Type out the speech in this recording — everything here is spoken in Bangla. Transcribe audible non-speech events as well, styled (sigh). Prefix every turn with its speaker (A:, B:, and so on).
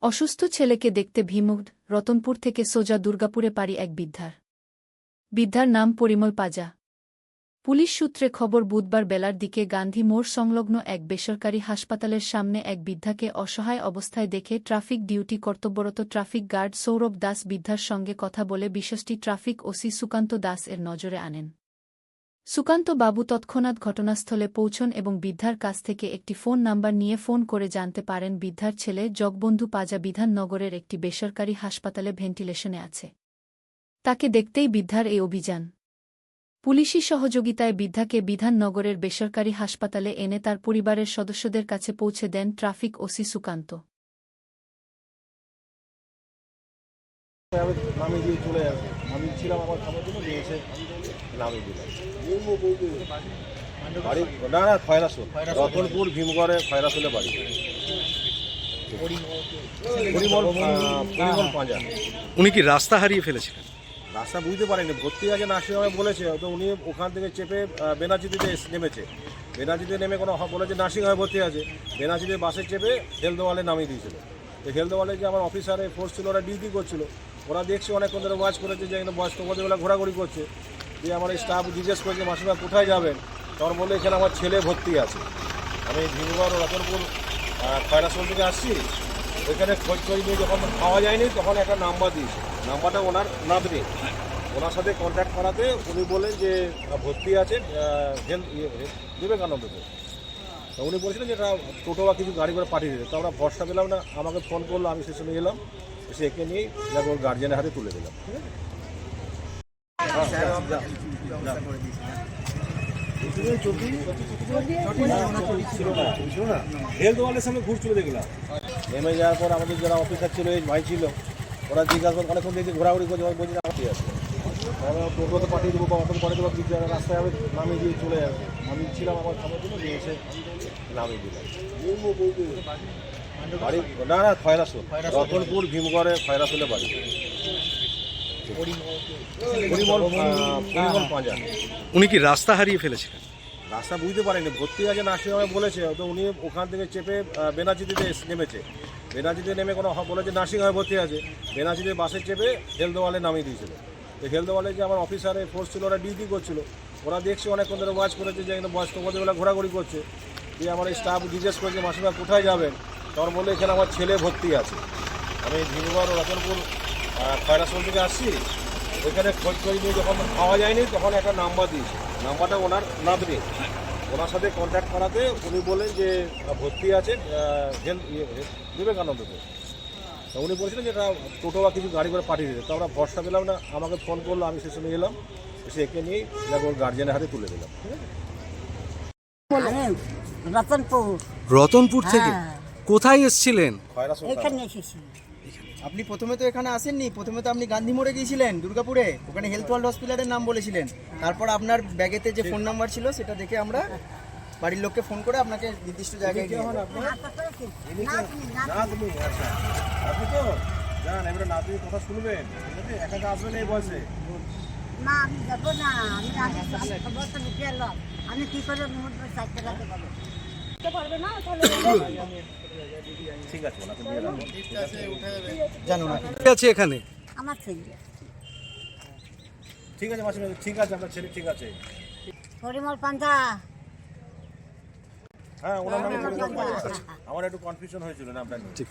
A: অসুস্থ ছেলেকে দেখতে ভীমুড রতনপুর থেকে সোজা দুর্গাপুরে পারি এক বৃদ্ধার। বৃদ্ধার নাম পরিমল পাজা। পুলিশ সূত্রে খবর, বুধবার বেলার দিকে গান্ধী মোড় সংলগ্ন এক বেসরকারি হাসপাতালের সামনে এক বৃদ্ধাকে অসহায় অবস্থায় দেখে ট্রাফিক ডিউটি কর্তব্যরত ট্রাফিক গার্ড সৌরভ দাস বৃদ্ধার সঙ্গে কথা বলে বিষয়টি ট্রাফিক ওসি সুকান্ত দাস এর নজরে আনেন। সুকান্ত বাবু তৎক্ষণাৎ ঘটনাস্থলে পৌঁছন এবং বৃদ্ধার কাছ থেকে একটি ফোন নাম্বার নিয়ে ফোন করে জানতে পারেন বৃদ্ধার ছেলে জগবন্ধু পাজা বিধাননগরের একটি বেসরকারি হাসপাতালে ভেন্টিলেশনে আছে। তাকে দেখতেই বৃদ্ধার এই অভিযান। পুলিশি সহযোগিতায় বৃদ্ধাকে বিধাননগরের বেসরকারি হাসপাতালে এনে তার পরিবারের সদস্যদের কাছে পৌঁছে দেন ট্রাফিক ওসি সুকান্ত।
B: আমি দিয়ে চলে আমি ছিলাম আমার খাবার জন্য নিয়ে এসে নামিয়ে দিলাম। বাড়ি না না খয়রাসুল। রতনপুর ভীমগড়ে খয়রাসুলে বাড়ি। পাঁজা।
C: উনি কি রাস্তা হারিয়ে ফেলেছিলেন?
B: রাস্তা বুঝতে পারেনি ভর্তি আছে নার্সিংহোমে বলেছে। তো উনি ওখান থেকে চেপে বেনাচিতিতে নেমেছে। বেনাচিতে নেমে কোনো বলেছে নার্সিংহোমে ভর্তি আছে বেনাচিতে বাসে চেপে হেলদোয়ালে নামিয়ে দিয়েছিল। তো হেলদওয়ালে যে আমার অফিসারে ফোর্স ছিল ওরা ডিউটি করছিল। ওরা দেখছে অনেকক্ষণ ধরে ওয়াচ করেছে যে এখানে বয়স্ক মধ্যেবেলা ঘোরাঘুরি করছে। দিয়ে আমার স্টাফ জিজ্ঞেস করেছে, মাসিমা, কোথায় যাবেন? তখন বলল, এখানে আমার ছেলে ভর্তি আছে। আমি ভীমগড়, রতনপুর খয়রাসোল থেকে আসছি। ওইখানে খোঁজ খোঁজ নিয়ে যখন পাওয়া যায়নি, তখন একটা নাম্বার দিয়েছে। নাম্বারটা ওনার নাতনি। ওনার সাথে কন্ট্যাক্ট করাতে উনি বলেন যে ভর্তি আছে হেলথ বিবেকানন্দতে তো উনি বলছিলেন যে, এটা টোটো বা কিছু গাড়ি করে পাঠিয়ে দিতে। তো আমরা ভরসা পেলাম না। আমাকে ফোন করল, আমি স্টেশনে এলাম। এসে একে নিয়ে ওর গার্জেনের হাতে তুলে দিলাম। ঠিক আছে হেলথ ওয়ার্ল্ডের সঙ্গে ঘুরছিল দেখলাম নেমে যাওয়ার পর আমাদের যারা অফিসার ছিল এই ভাই ছিল ওরা জিজ্ঞাসা করে অনেকক্ষণ দেখি ঘোরাঘুরি করছে আমি বলছি আমার ঠিক আছে। আমি টোটোতে পাঠিয়ে দেবো বা অটোতে পাঠিয়ে দেবো জায়গায় রাস্তায় আমি নামিয়ে দিয়ে চলে যাবে আমি ছিলাম আমার খাবার জন্য নিয়ে এসে নামিয়ে দিলাম। বাড়ি না না খয়রাসুল। রতনপুর ভীমগড়ে খয়রাসুলে বাড়ি। পরিমল পরিমল পাঁজা।
C: উনি কি রাস্তা হারিয়ে ফেলেছিলেন?
B: রাস্তা বুঝতে পারেনি ভর্তি আছে নার্সিংহোমে বলেছে তো উনি ওখান থেকে চেপে বেনাচিতিতে নেমেছে। বেনাচিতে নেমে কোনো বলেছে নার্সিংহোমে ভর্তি আছে বেনাচিতে বাসে চেপে হেলদোয়ালে নামিয়ে দিয়েছিল। তো হেলদওয়ালে যে আমার অফিসারে ফোর্স ছিল ওরা ডিউটি করছিল। ওরা দেখছে অনেকক্ষণ ধরে ওয়াচ করেছে যে এখানে বয়স্ক মধ্যেবেলা ঘোরাঘুরি করছে। দিয়ে আমার স্টাফ জিজ্ঞেস করেছে মাসিমা কোথায় যাবেন? তখন বলল এখানে আমার ছেলে ভর্তি আছে। আমি ভীমগড় রতনপুর খয়রাসোল থেকে আসছি। ওইখানে খোঁজ খোঁজ নিয়ে যখন পাওয়া যায়নি তখন একটা নাম্বার দিয়েছে। নাম্বারটা ওনার নাতনি। ওনার সাথে কন্ট্যাক্ট করাতে উনি বললেন যে ভর্তি আছে হেলথ বিবেকানন্দতে তো উনি বলছিলেন যে এটা টোটো বা কিছু গাড়ি করে পাঠিয়ে দিতে। তো আমরা ভরসা পেলাম না আমাকে ফোন করল আমি সে স্টেশনে এলাম। এসে একে নিয়ে যাকে ওর গার্জেনের হাতে তুলে দিলাম। ঠিক আছে
D: রতনপুর।
C: রতনপুর থেকে?
D: হ্যাঁ।
C: কোথায় এসেছিলেন?
D: এখানে এসেছি
E: আপনি প্রথমে তো এখানে আসেননি প্রথমে তো আপনি গান্ধী মোড়ে গিয়েছিলেন দুর্গাপুরে। ওখানে হেলথ ওয়ার্ল্ড হসপিটালের নাম বলেছিলেন। তারপর আপনার ব্যাগেতে যে ফোন নাম্বার ছিল সেটা দেখে আমরা বাড়ির লোককে ফোন করে আপনাকে নির্দিষ্ট জায়গায়।
B: না আচ্ছা। আপনি তো জান এবারে নাতনি কথা শুনবেন। একা আসবেন এই বয়সে।
D: না আমি যাব না। আমি আমি আমি খবর তো লিখে এলাম আমি কি করে মুহূর্তে সাইকেল চালাতে পারবে (coughs) না
B: ঠিক আছে ওনাকে দিয়ে
E: জানো না।
C: কে আছে এখানে?
D: আমার ছেলে
B: ঠিক আছে মাসিমা ঠিক আছে আপনার ছেলে ঠিক আছে।
D: পরিমল পান্থা
B: হ্যাঁ ওনার নামে আমার একটু কনফিউশন হয়েছিল না আপনার।
C: ঠিক।